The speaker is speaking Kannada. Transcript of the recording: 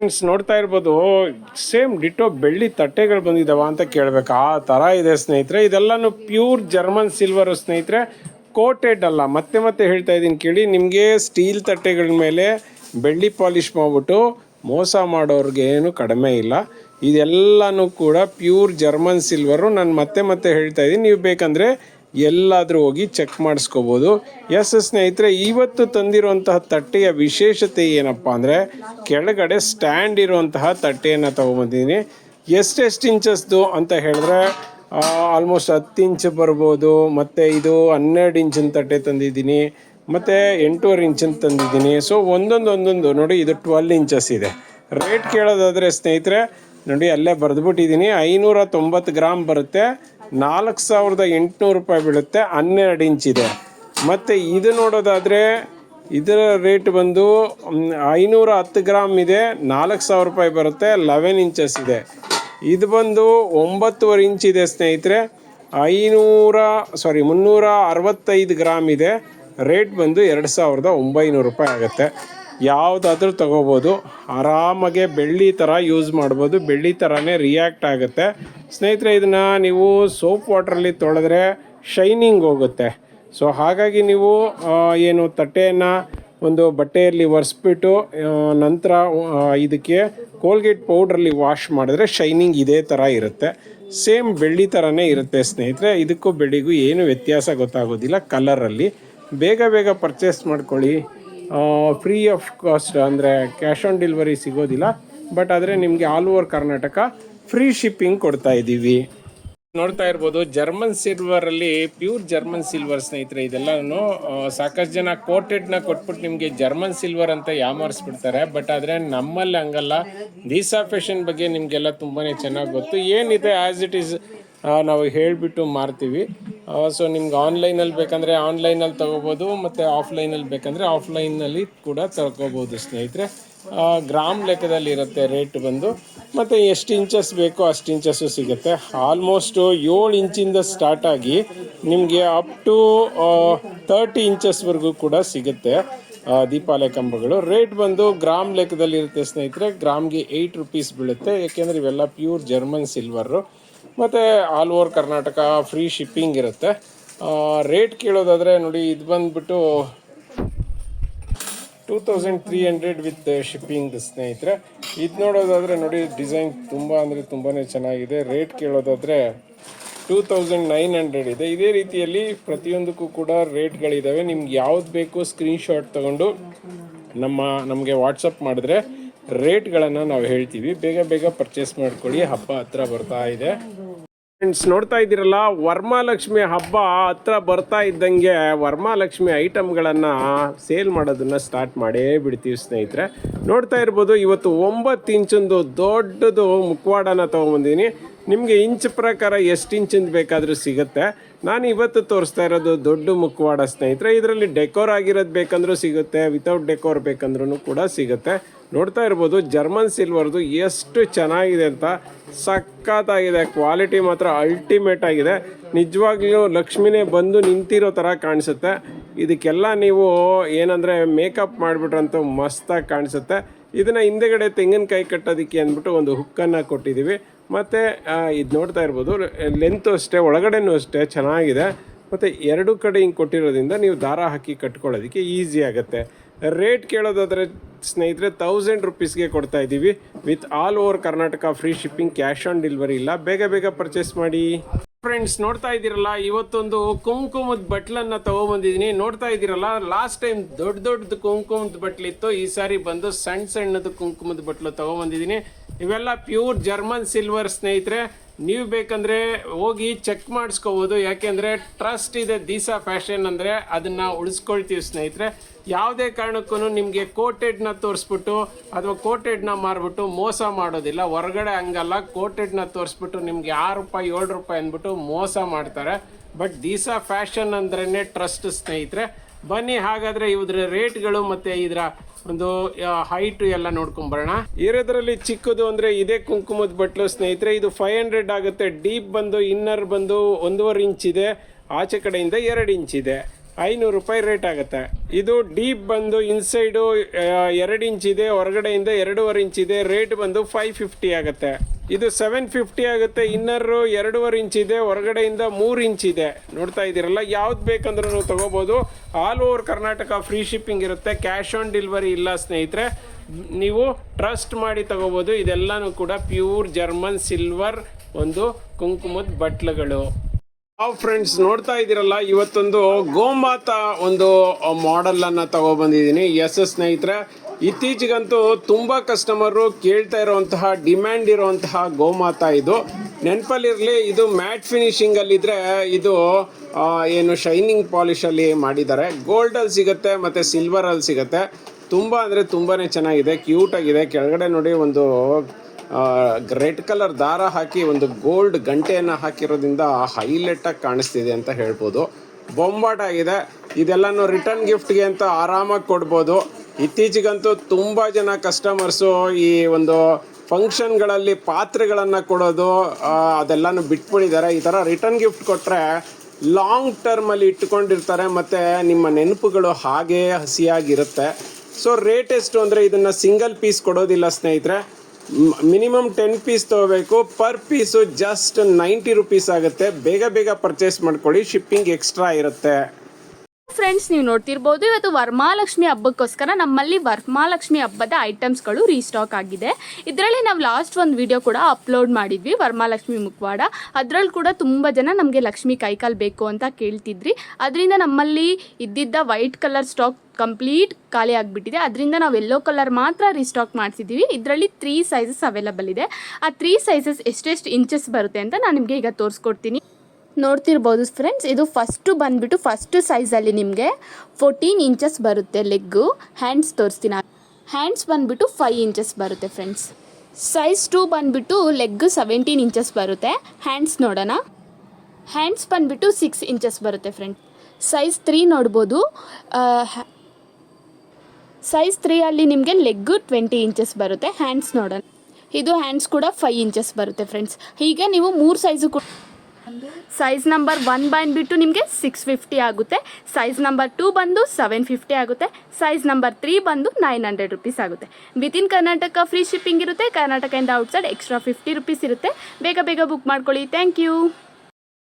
ಫ್ರೆಂಡ್ಸ್ ನೋಡ್ತಾ ಇರ್ಬೋದು ಸೇಮ್ ಡಿಟೋ ಬೆಳ್ಳಿ ತಟ್ಟೆಗಳು ಬಂದಿದಾವ ಅಂತ ಕೇಳ್ಬೇಕು. ಆ ಥರ ಇದೆ ಸ್ನೇಹಿತರೆ. ಇದೆಲ್ಲಾನು ಪ್ಯೂರ್ ಜರ್ಮನ್ ಸಿಲ್ವರ್ ಸ್ನೇಹಿತರೆ. ಕೋಟೆಡ್ ಅಲ್ಲ. ಮತ್ತೆ ಮತ್ತೆ ಹೇಳ್ತಾ ಇದ್ದೀನಿ ಕೇಳಿ. ನಿಮಗೆ ಸ್ಟೀಲ್ ತಟ್ಟೆಗಳ ಮೇಲೆ ಬೆಳ್ಳಿ ಪಾಲಿಷ್ ಮಾಡ್ಬಿಟ್ಟು ಮೋಸ ಮಾಡೋರಿಗೆ ಏನು ಕಡಿಮೆ ಇಲ್ಲ. ಇದೆಲ್ಲನೂ ಕೂಡ ಪ್ಯೂರ್ ಜರ್ಮನ್ ಸಿಲ್ವರು ನಾನು ಮತ್ತೆ ಮತ್ತೆ ಹೇಳ್ತಾ ಇದ್ದೀನಿ. ನೀವು ಬೇಕಂದರೆ ಎಲ್ಲಾದರೂ ಹೋಗಿ ಚೆಕ್ ಮಾಡಿಸ್ಕೋಬೋದು. ಎಸ್ ಸ್ನೇಹಿತರೆ, ಇವತ್ತು ತಂದಿರುವಂತಹ ತಟ್ಟೆಯ ವಿಶೇಷತೆ ಏನಪ್ಪ ಅಂದರೆ, ಕೆಳಗಡೆ ಸ್ಟ್ಯಾಂಡ್ ಇರುವಂತಹ ತಟ್ಟೆಯನ್ನು ತೊಗೊಂಬಂದಿದ್ದೀನಿ. ಎಷ್ಟೆಷ್ಟು ಇಂಚಸ್ದು ಅಂತ ಹೇಳಿದ್ರೆ ಆಲ್ಮೋಸ್ಟ್ ಹತ್ತು ಇಂಚ್ ಬರ್ಬೋದು, ಮತ್ತು ಇದು ಹನ್ನೆರಡು ಇಂಚಿನ ತಟ್ಟೆ ತಂದಿದ್ದೀನಿ, ಮತ್ತು ಎಂಟೂವರೆ ಇಂಚಿನ ತಂದಿದ್ದೀನಿ. ಸೊ ಒಂದೊಂದು ಒಂದೊಂದು, ನೋಡಿ ಇದು ಟ್ವೆಲ್ ಇಂಚಸ್ ಇದೆ. ರೇಟ್ ಕೇಳೋದಾದರೆ ಸ್ನೇಹಿತರೆ, ನೋಡಿ ಅಲ್ಲೇ ಬರೆದ್ಬಿಟ್ಟಿದ್ದೀನಿ, ಐನೂರ ತೊಂಬತ್ತು ಗ್ರಾಮ್ ಬರುತ್ತೆ. ನಾಲ್ಕು ಸಾವಿರದ ಎಂಟುನೂರು ರೂಪಾಯಿ ಬೀಳುತ್ತೆ, ಹನ್ನೆರಡು ಇಂಚ್ ಇದೆ. ಮತ್ತು ಇದು ನೋಡೋದಾದರೆ ಇದರ ರೇಟ್ ಬಂದು ಐನೂರ ಹತ್ತು ಗ್ರಾಮ್ ಇದೆ, ನಾಲ್ಕು ಸಾವಿರ ರೂಪಾಯಿ ಬರುತ್ತೆ ಲೆವೆನ್ ಇಂಚಸ್ ಇದೆ. ಇದು ಬಂದು ಒಂಬತ್ತುವರೆ ಇಂಚ್ ಇದೆ, ಸ್ನೇಹಿತರೆ. ಐನೂರ ಸಾರಿ ಮುನ್ನೂರ ಅರವತ್ತೈದು ಗ್ರಾಮ್ ಇದೆ. ರೇಟ್ ಬಂದು ಎರಡು ಸಾವಿರದ ಒಂಬೈನೂರು ರೂಪಾಯಿ ಆಗುತ್ತೆ. ಯಾವುದಾದ್ರೂ ತಗೋಬೋದು. ಆರಾಮಾಗೆ ಬೆಳ್ಳಿ ಥರ ಯೂಸ್ ಮಾಡ್ಬೋದು. ಬೆಳ್ಳಿ ಥರನೇ ರಿಯಾಕ್ಟ್ ಆಗುತ್ತೆ. ಸ್ನೇಹಿತರೆ, ಇದನ್ನು ನೀವು ಸೋಪ್ ವಾಟ್ರಲ್ಲಿ ತೊಳೆದ್ರೆ ಶೈನಿಂಗ್ ಹೋಗುತ್ತೆ. ಸೊ ಹಾಗಾಗಿ ನೀವು ಏನು ತಟ್ಟೆಯನ್ನು ಒಂದು ಬಟ್ಟೆಯಲ್ಲಿ ಒರೆಸ್ಬಿಟ್ಟು ನಂತರ ಇದಕ್ಕೆ ಕೋಲ್ಗೇಟ್ ಪೌಡ್ರಲ್ಲಿ ವಾಶ್ ಮಾಡಿದ್ರೆ ಶೈನಿಂಗ್ ಇದೇ ಥರ ಇರುತ್ತೆ. ಸೇಮ್ ಬೆಳ್ಳಿ ಥರನೇ ಇರುತ್ತೆ ಸ್ನೇಹಿತರೆ. ಇದಕ್ಕೂ ಬೆಳ್ಳಿಗೂ ಏನು ವ್ಯತ್ಯಾಸ ಗೊತ್ತಾಗೋದಿಲ್ಲ ಕಲರಲ್ಲಿ ಬೇಗ ಬೇಗ ಪರ್ಚೇಸ್ ಮಾಡ್ಕೊಳ್ಳಿ. ಫ್ರೀ ಆಫ್ ಕಾಸ್ಟ್ ಅಂದರೆ ಕ್ಯಾಶ್ ಆನ್ ಡೆಲಿವರಿ ಸಿಗೋದಿಲ್ಲ ಬಟ್ ಆದರೆ ನಿಮಗೆ all over Karnataka free shipping ಕೊಡ್ತಾ ಇದ್ದೀವಿ. ನೋಡ್ತಾ ಇರ್ಬೋದು ಜರ್ಮನ್ ಸಿಲ್ವರಲ್ಲಿ ಪ್ಯೂರ್ ಜರ್ಮನ್ ಸಿಲ್ವರ್ ಸ್ನೇಹಿತರೆ, ಇದೆಲ್ಲನೂ ಸಾಕಷ್ಟು ಜನ ಕೋಟೆಡ್ನ ಕೊಟ್ಬಿಟ್ಟು ನಿಮಗೆ ಜರ್ಮನ್ ಸಿಲ್ವರ್ ಅಂತ ಯಾಮಾರಿಸ್ಬಿಡ್ತಾರೆ ಬಟ್ ಆದರೆ ನಮ್ಮಲ್ಲಿ ಹಂಗಲ್ಲ. ದೀಸಾ ಫ್ಯಾಷನ್ ಬಗ್ಗೆ ನಿಮಗೆಲ್ಲ ತುಂಬಾ ಚೆನ್ನಾಗಿ ಗೊತ್ತು. ಏನಿದೆ ಆ್ಯಸ್ ಇಟ್ ಈಸ್ ನಾವು ಹೇಳಿಬಿಟ್ಟು ಮಾರ್ತೀವಿ. ಸೊ ನಿಮ್ಗೆ ಆನ್ಲೈನಲ್ಲಿ ಬೇಕಂದರೆ ಆನ್ಲೈನಲ್ಲಿ ತೊಗೋಬೋದು, ಮತ್ತು ಆಫ್ಲೈನಲ್ಲಿ ಬೇಕಂದರೆ ಆಫ್ಲೈನಲ್ಲಿ ಕೂಡ ತಗೋಬೋದು ಸ್ನೇಹಿತರೆ. ಗ್ರಾಮ್ ಲೆಕ್ಕದಲ್ಲಿ ಇರುತ್ತೆ ರೇಟ್ ಬಂದು. ಮತ್ತು ಎಷ್ಟು ಇಂಚಸ್ ಬೇಕೋ ಅಷ್ಟು ಇಂಚಸ್ಸು ಸಿಗುತ್ತೆ. ಆಲ್ಮೋಸ್ಟು ಏಳು ಇಂಚಿಂದ ಸ್ಟಾರ್ಟ್ ಆಗಿ ನಿಮಗೆ ಅಪ್ ಟು ತರ್ಟಿ ಇಂಚಸ್ವರೆಗೂ ಕೂಡ ಸಿಗುತ್ತೆ ದೀಪಾಲಯ ಕಂಬಗಳು. ರೇಟ್ ಬಂದು ಗ್ರಾಮ್ ಲೆಕ್ಕದಲ್ಲಿ ಇರುತ್ತೆ ಸ್ನೇಹಿತರೆ. ಗ್ರಾಮ್ಗೆ ಏಯ್ಟ್ ರುಪೀಸ್ ಬೀಳುತ್ತೆ. ಏಕೆಂದರೆ ಇವೆಲ್ಲ ಪ್ಯೂರ್ ಜರ್ಮನ್ ಸಿಲ್ವರು ಮತ್ತು all over Karnataka free shipping ಇರುತ್ತೆ. ರೇಟ್ ಕೇಳೋದಾದರೆ ನೋಡಿ, ಇದು ಬಂದ್ಬಿಟ್ಟು two thousand three hundred with shipping ಸ್ನೇಹಿತರೆ. ಇದು ನೋಡೋದಾದರೆ ನೋಡಿ ಡಿಸೈನ್ ತುಂಬ ಅಂದರೆ ತುಂಬಾ ಚೆನ್ನಾಗಿದೆ. ರೇಟ್ ಕೇಳೋದಾದರೆ ಟೂ ತೌಸಂಡ್ ನೈನ್ ಹಂಡ್ರೆಡ್ ಇದೆ. ಇದೇ ರೀತಿಯಲ್ಲಿ ಪ್ರತಿಯೊಂದಕ್ಕೂ ಕೂಡ ರೇಟ್ಗಳಿದ್ದಾವೆ ನಿಮ್ಗೆ ಯಾವ್ದು ಬೇಕು ಸ್ಕ್ರೀನ್ಶಾಟ್ ತಗೊಂಡು ನಮ್ಮ, ನಮಗೆ ವಾಟ್ಸಪ್ ಮಾಡಿದ್ರೆ ರೇಟ್ಗಳನ್ನು ನಾವು ಹೇಳ್ತೀವಿ. ಬೇಗ ಬೇಗ ಪರ್ಚೇಸ್ ಮಾಡ್ಕೊಳ್ಳಿ. ಹಬ್ಬ ಹತ್ರ ಬರ್ತಾ ಇದೆ. ಫ್ರೆಂಡ್ಸ್ ನೋಡ್ತಾ ಇದ್ದೀರಲ್ಲ, ವರ್ಮಾಲಕ್ಷ್ಮಿ ಹಬ್ಬ ಹತ್ರ ಬರ್ತಾ ಇದ್ದಂಗೆ ವರ್ಮಾಲಕ್ಷ್ಮಿ ಐಟಮ್ಗಳನ್ನು ಸೇಲ್ ಮಾಡೋದನ್ನು ಸ್ಟಾರ್ಟ್ ಮಾಡೇ ಬಿಡ್ತೀವಿ ಸ್ನೇಹಿತರೆ. ನೋಡ್ತಾ ಇರ್ಬೋದು, ಇವತ್ತು ಒಂಬತ್ತು ಇಂಚೊಂದು ದೊಡ್ಡದು ಮುಖವಾಡನ ತೊಗೊಂಬಂದಿನಿ ನಿಮಗೆ ಇಂಚ್ ಪ್ರಕಾರ ಎಷ್ಟು ಇಂಚಿಂದ ಬೇಕಾದರೂ ಸಿಗುತ್ತೆ. ನಾನು ಇವತ್ತು ತೋರಿಸ್ತಾ ಇರೋದು ದೊಡ್ಡ ಮುಖವಾಡ ಸ್ನೇಹಿತರೆ. ಇದರಲ್ಲಿ ಡೆಕೋರ್ ಆಗಿರೋದು ಬೇಕಂದ್ರೂ ಸಿಗುತ್ತೆ ವಿತೌಟ್ ಡೆಕೋರ್ ಬೇಕಂದ್ರೂ ಕೂಡ ಸಿಗುತ್ತೆ. ನೋಡ್ತಾ ಇರ್ಬೋದು ಜರ್ಮನ್ ಸಿಲ್ವರ್ದು ಎಷ್ಟು ಚೆನ್ನಾಗಿದೆ ಅಂತ ಸಖತ್ತಾಗಿದೆ. ಕ್ವಾಲಿಟಿ ಮಾತ್ರ ಅಲ್ಟಿಮೇಟ್ ಆಗಿದೆ. ನಿಜವಾಗ್ಲೂ ಲಕ್ಷ್ಮಿನೇ ಬಂದು ನಿಂತಿರೋ ಥರ ಕಾಣಿಸುತ್ತೆ. ಇದಕ್ಕೆಲ್ಲ ನೀವು ಏನಂದರೆ ಮೇಕಪ್ ಮಾಡಿಬಿಟ್ರಂತೂ ಮಸ್ತಾಗಿ ಕಾಣಿಸುತ್ತೆ. ಇದನ್ನು ಹಿಂದೆಗಡೆ ತೆಂಗಿನಕಾಯಿ ಕಟ್ಟೋದಕ್ಕೆ ಅಂದ್ಬಿಟ್ಟು ಒಂದು ಹುಕ್ಕನ್ನು ಕೊಟ್ಟಿದ್ದೀವಿ ಮತ್ತು ಇದು ನೋಡ್ತಾ ಇರ್ಬೋದು ಲೆಂತು ಅಷ್ಟೇ, ಒಳಗಡೆನೂ ಅಷ್ಟೇ ಚೆನ್ನಾಗಿದೆ. ಮತ್ತು ಎರಡು ಕಡೆ ಹಿಂಗೆ ಕೊಟ್ಟಿರೋದ್ರಿಂದ ನೀವು ದಾರ ಹಾಕಿ ಕಟ್ಕೊಳ್ಳೋದಕ್ಕೆ ಈಸಿ ಆಗುತ್ತೆ. ರೇಟ್ ಕೇಳೋದಾದರೆ ಸ್ನೇಹಿತರೆ ತೌಸಂಡ್ ರುಪೀಸ್ಗೆ ಕೊಡ್ತಾ ಇದ್ದೀವಿ. With all over Karnataka free shipping cash on delivery ಇಲ್ಲ. ಬೇಗ ಬೇಗ ಪರ್ಚೇಸ್ ಮಾಡಿ. ಫ್ರೆಂಡ್ಸ್ ನೋಡ್ತಾ ಇದ್ದೀರಲ್ಲ, ಇವತ್ತೊಂದು ಕುಂಕುಮದ ಬಟ್ಲನ್ನು ತೊಗೊಬಂದಿದ್ದೀನಿ. ನೋಡ್ತಾ ಇದ್ದೀರಲ್ಲ ಲಾಸ್ಟ್ ಟೈಮ್ ದೊಡ್ಡ ದೊಡ್ಡದು ಕುಂಕುಮದ ಬಟ್ಲಿತ್ತು ಈ ಸಾರಿ ಬಂದು ಸಣ್ಣ ಸಣ್ಣದು ಕುಂಕುಮದ ಬಟ್ಲು ತೊಗೊಬಂದಿದ್ದೀನಿ. ಇವೆಲ್ಲ ಪ್ಯೂರ್ ಜರ್ಮನ್ ಸಿಲ್ವರ್ ಸ್ನೇಹಿತರೆ. ನೀವು ಬೇಕಂದ್ರೆ ಹೋಗಿ ಚೆಕ್ ಮಾಡಿಸ್ಕೋಬೋದು. ಯಾಕೆಂದರೆ ಟ್ರಸ್ಟ್ ಇದೆ ದೀಸಾ ಫ್ಯಾಷನ್ ಅಂದರೆ ಅದನ್ನು ಉಳಿಸ್ಕೊಳ್ತೀವಿ ಸ್ನೇಹಿತರೆ. ಯಾವುದೇ ಕಾರಣಕ್ಕೂ ನಿಮಗೆ ಕೋಟೆಡ್ನ ತೋರಿಸ್ಬಿಟ್ಟು ಅಥವಾ ಕೋಟೆಡ್ನ ಮಾರ್ಬಿಟ್ಟು ಮೋಸ ಮಾಡೋದಿಲ್ಲ. ಹೊರಗಡೆ ಹಂಗಲ್ಲ ಕೋಟೆಡ್ನ ತೋರಿಸ್ಬಿಟ್ಟು ನಿಮ್ಗೆ ಆರು ರೂಪಾಯಿ, ಏಳು ರೂಪಾಯಿ ಅಂದ್ಬಿಟ್ಟು ಮೋಸ ಮಾಡ್ತಾರೆ. ಬಟ್ ದೀಸಾ ಫ್ಯಾಷನ್ ಅಂದ್ರೇ ಟ್ರಸ್ಟ್ ಸ್ನೇಹಿತರೆ. ಬನ್ನಿ, ಹಾಗಾದರೆ ಇದ್ರ ರೇಟ್ಗಳು ಮತ್ತು ಇದರ ಒಂದು ಹೈಟು ಎಲ್ಲ ನೋಡ್ಕೊಂಬರೋಣ ಇರೋದ್ರಲ್ಲಿ ಚಿಕ್ಕದು ಅಂದರೆ ಇದೇ ಕುಂಕುಮದ ಬಟ್ಲು, ಸ್ನೇಹಿತರೆ, ಇದು ಫೈವ್ ಹಂಡ್ರೆಡ್ ಆಗುತ್ತೆ. ಡೀಪ್ ಬಂದು ಇನ್ನರ್ ಬಂದು ಒಂದೂವರೆ ಇಂಚ್ ಇದೆ. ಆಚೆ ಕಡೆಯಿಂದ ಎರಡು ಇಂಚ್ ಇದೆ. ಐನೂರು ರೂಪಾಯಿ ರೇಟ್ ಆಗುತ್ತೆ. ಇದು ಡೀಪ್ ಬಂದು ಇನ್ಸೈಡು ಎರಡು ಇಂಚ್ ಇದೆ. ಹೊರಗಡೆಯಿಂದ ಎರಡೂವರೆ ಇಂಚ್ ಇದೆ. ರೇಟ್ ಬಂದು ಫೈವ್ ಫಿಫ್ಟಿ ಆಗುತ್ತೆ. ಇದು ಸೆವೆನ್ ಫಿಫ್ಟಿ ಆಗುತ್ತೆ. ಇನ್ನರು ಎರಡೂವರೆ ಇಂಚ್ ಇದೆ. ಹೊರಗಡೆಯಿಂದ ಮೂರು ಇಂಚ್ ಇದೆ. ನೋಡ್ತಾ ಇದ್ದೀರಲ್ಲ, ಯಾವ್ದು ಬೇಕಂದ್ರೂ ನೀವು ತಗೋಬೋದು. All over Karnataka free shipping ಇರುತ್ತೆ. ಕ್ಯಾಶ್ ಆನ್ ಡೆಲಿವರಿ ಇಲ್ಲ ಸ್ನೇಹಿತರೆ. ನೀವು ಟ್ರಸ್ಟ್ ಮಾಡಿ ತಗೋಬೋದು. ಇದೆಲ್ಲನೂ ಕೂಡ ಪ್ಯೂರ್ ಜರ್ಮನ್ ಸಿಲ್ವರ್ ಒಂದು ಕುಂಕುಮದ ಬಟ್ಲುಗಳು. ಹಾವ್ ಫ್ರೆಂಡ್ಸ್ ನೋಡ್ತಾ ಇದ್ದೀರಲ್ಲ, ಇವತ್ತೊಂದು ಗೋಮಾತ ಒಂದು ಮಾಡೆಲ್ ತಗೊಬಂದಿದ್ದೀನಿ ಎಸ್ ಎಸ್ ಸ್ನೇಹಿತರೆ. ಇತ್ತೀಚೆಗಂತೂ ತುಂಬ ಕಸ್ಟಮರು ಕೇಳ್ತಾ ಇರುವಂತಹ ಡಿಮ್ಯಾಂಡ್ ಇರುವಂತಹ ಗೋಮಾತ ಇದು. ನೆನಪಲ್ಲಿರಲಿ, ಇದು ಮ್ಯಾಟ್ ಫಿನಿಶಿಂಗ್ ಅಲ್ಲಿದ್ರೆ ಇದು ಏನು ಶೈನಿಂಗ್ ಪಾಲಿಶ್ ಅಲ್ಲಿ ಮಾಡಿದ್ದಾರೆ. ಗೋಲ್ಡಲ್ಲಿ ಸಿಗುತ್ತೆ, ಮತ್ತು ಸಿಲ್ವರಲ್ಲಿ ಸಿಗುತ್ತೆ. ತುಂಬ ಅಂದರೆ ತುಂಬಾ ಚೆನ್ನಾಗಿದೆ ಕ್ಯೂಟಾಗಿದೆ ಕೆಳಗಡೆ ನೋಡಿ ಒಂದು ರೆಡ್ ಕಲರ್ ದಾರ ಹಾಕಿ, ಒಂದು ಗೋಲ್ಡ್ ಗಂಟೆಯನ್ನು ಹಾಕಿರೋದ್ರಿಂದ ಹೈಲೈಟ್ ಆಗಿ ಕಾಣಿಸ್ತಿದೆ ಅಂತ ಹೇಳ್ಬೋದು. ಬೊಂಬಾಟಾಗಿದೆ ಇದೆಲ್ಲನೂ ರಿಟರ್ನ್ ಗಿಫ್ಟ್ಗೆ ಅಂತ ಆರಾಮಾಗಿ ಕೊಡ್ಬೋದು. ಇತ್ತೀಚೆಗಂತೂ ತುಂಬ ಜನ ಕಸ್ಟಮರ್ಸು ಈ ಒಂದು ಫಂಕ್ಷನ್ಗಳಲ್ಲಿ ಪಾತ್ರೆಗಳನ್ನು ಕೊಡೋದು ಅದೆಲ್ಲನೂ ಬಿಟ್ಬಿಟ್ಟಿದ್ದಾರೆ. ಈ ಥರ ರಿಟರ್ನ್ ಗಿಫ್ಟ್ ಕೊಟ್ಟರೆ ಲಾಂಗ್ ಟರ್ಮಲ್ಲಿ ಇಟ್ಕೊಂಡಿರ್ತಾರೆ, ಮತ್ತು ನಿಮ್ಮ ನೆನಪುಗಳು ಹಾಗೇ ಹಸಿಯಾಗಿರುತ್ತೆ. ಸೊ ರೇಟ್ ಎಷ್ಟು ಅಂದರೆ ಇದನ್ನು ಸಿಂಗಲ್ ಪೀಸ್ ಕೊಡೋದಿಲ್ಲ ಸ್ನೇಹಿತರೆ. ಮಿನಿಮಮ್ ಟೆನ್ ಪೀಸ್ ತೊಗೋಬೇಕು. Per piece just ninety rupees ಆಗುತ್ತೆ. ಬೇಗ ಬೇಗ ಪರ್ಚೇಸ್ ಮಾಡ್ಕೊಳ್ಳಿ. ಶಿಪ್ಪಿಂಗ್ ಎಕ್ಸ್ಟ್ರಾ ಇರುತ್ತೆ. ಫ್ರೆಂಡ್ಸ್ ನೀವು ನೋಡ್ತಿರ್ಬೋದು, ಇವತ್ತು ವರಮಾಲಕ್ಷ್ಮಿ ಹಬ್ಬಕ್ಕೋಸ್ಕರ ನಮ್ಮಲ್ಲಿ ವರಮಾಲಕ್ಷ್ಮಿ ಹಬ್ಬದ ಐಟಮ್ಸ್ಗಳು ರೀಸ್ಟಾಕ್ ಆಗಿದೆ. ಇದರಲ್ಲಿ ನಾವು ಲಾಸ್ಟ್ ಒಂದು ವಿಡಿಯೋ ಕೂಡ ಅಪ್ಲೋಡ್ ಮಾಡಿದ್ವಿ, ವರ್ಮಾಲಕ್ಷ್ಮಿ ಮುಖವಾಡ ಅದರಲ್ಲಿ ಕೂಡ ತುಂಬ ಜನ ನಮಗೆ ಲಕ್ಷ್ಮಿ ಕೈಕಾಲು ಬೇಕು ಅಂತ ಕೇಳ್ತಿದ್ರಿ. ಅದರಿಂದ ನಮ್ಮಲ್ಲಿ ಇದ್ದಿದ್ದ ವೈಟ್ ಕಲರ್ ಸ್ಟಾಕ್ ಕಂಪ್ಲೀಟ್ ಖಾಲಿ ಆಗಿಬಿಟ್ಟಿದೆ. ಅದರಿಂದ ನಾವು ಎಲ್ಲೋ ಕಲರ್ ಮಾತ್ರ ರೀಸ್ಟಾಕ್ ಮಾಡ್ತಿದ್ದೀವಿ. ಇದರಲ್ಲಿ ತ್ರೀ ಸೈಜಸ್ ಅವೈಲಬಲ್ ಇದೆ. ಆ ತ್ರೀ ಸೈಜಸ್ ಎಷ್ಟೆಷ್ಟು ಇಂಚಸ್ ಬರುತ್ತೆ ಅಂತ ನಾನು ನಿಮಗೆ ಈಗ ತೋರಿಸ್ಕೊಡ್ತೀನಿ. ನೋಡ್ತಿರ್ಬೋದು ಫ್ರೆಂಡ್ಸ್ ಇದು ಫಸ್ಟು ಬಂದುಬಿಟ್ಟು ಫಸ್ಟು ಸೈಜಲ್ಲಿ ನಿಮಗೆ ಫೋರ್ಟೀನ್ ಇಂಚಸ್ ಬರುತ್ತೆ ಲೆಗ್ಗು ಹ್ಯಾಂಡ್ಸ್ ತೋರಿಸ್ತೀನಿ. ಹ್ಯಾಂಡ್ಸ್ ಬಂದುಬಿಟ್ಟು ಫೈವ್ ಇಂಚಸ್ ಬರುತ್ತೆ ಫ್ರೆಂಡ್ಸ್ ಸೈಜ್ ಟೂ ಬಂದುಬಿಟ್ಟು ಲೆಗ್ಗು ಸೆವೆಂಟೀನ್ ಇಂಚಸ್ ಬರುತ್ತೆ. ಹ್ಯಾಂಡ್ಸ್ ನೋಡೋಣ. ಹ್ಯಾಂಡ್ಸ್ ಬಂದುಬಿಟ್ಟು ಸಿಕ್ಸ್ ಇಂಚಸ್ ಬರುತ್ತೆ ಫ್ರೆಂಡ್ಸ್ ಸೈಜ್ ತ್ರೀ ನೋಡ್ಬೋದು. ಸೈಜ್ ತ್ರೀ ಅಲ್ಲಿ ನಿಮಗೆ ಲೆಗ್ಗು ಟ್ವೆಂಟಿ ಇಂಚಸ್ ಬರುತ್ತೆ. ಹ್ಯಾಂಡ್ಸ್ ನೋಡೋಣ. ಇದು ಹ್ಯಾಂಡ್ಸ್ ಕೂಡ ಫೈವ್ ಇಂಚಸ್ ಬರುತ್ತೆ ಫ್ರೆಂಡ್ಸ್ ಹೀಗೆ ನೀವು ಮೂರು ಸೈಜು ಕೂಡ ಸೈಜ್ ನಂಬರ್ ಒನ್ ಬಂದುಬಿಟ್ಟು ನಿಮಗೆ ಸಿಕ್ಸ್ ಫಿಫ್ಟಿ ಆಗುತ್ತೆ. ಸೈಜ್ ನಂಬರ್ ಟೂ ಬಂದು ಸೆವೆನ್ ಫಿಫ್ಟಿ ಆಗುತ್ತೆ. ಸೈಜ್ ನಂಬರ್ ತ್ರೀ ಬಂದು ನೈನ್ ಹಂಡ್ರೆಡ್ ರುಪೀಸ್ ಆಗುತ್ತೆ. With in Karnataka free shipping ಇರುತ್ತೆ ಕರ್ನಾಟಕದಿಂದ ಔಟ್ಸೈಡ್ ಎಕ್ಸ್ಟ್ರಾ ಫಿಫ್ಟಿ ರುಪೀಸ್ ಇರುತ್ತೆ. ಬೇಗ ಬೇಗ ಬುಕ್ ಮಾಡ್ಕೊಳ್ಳಿ. Thank you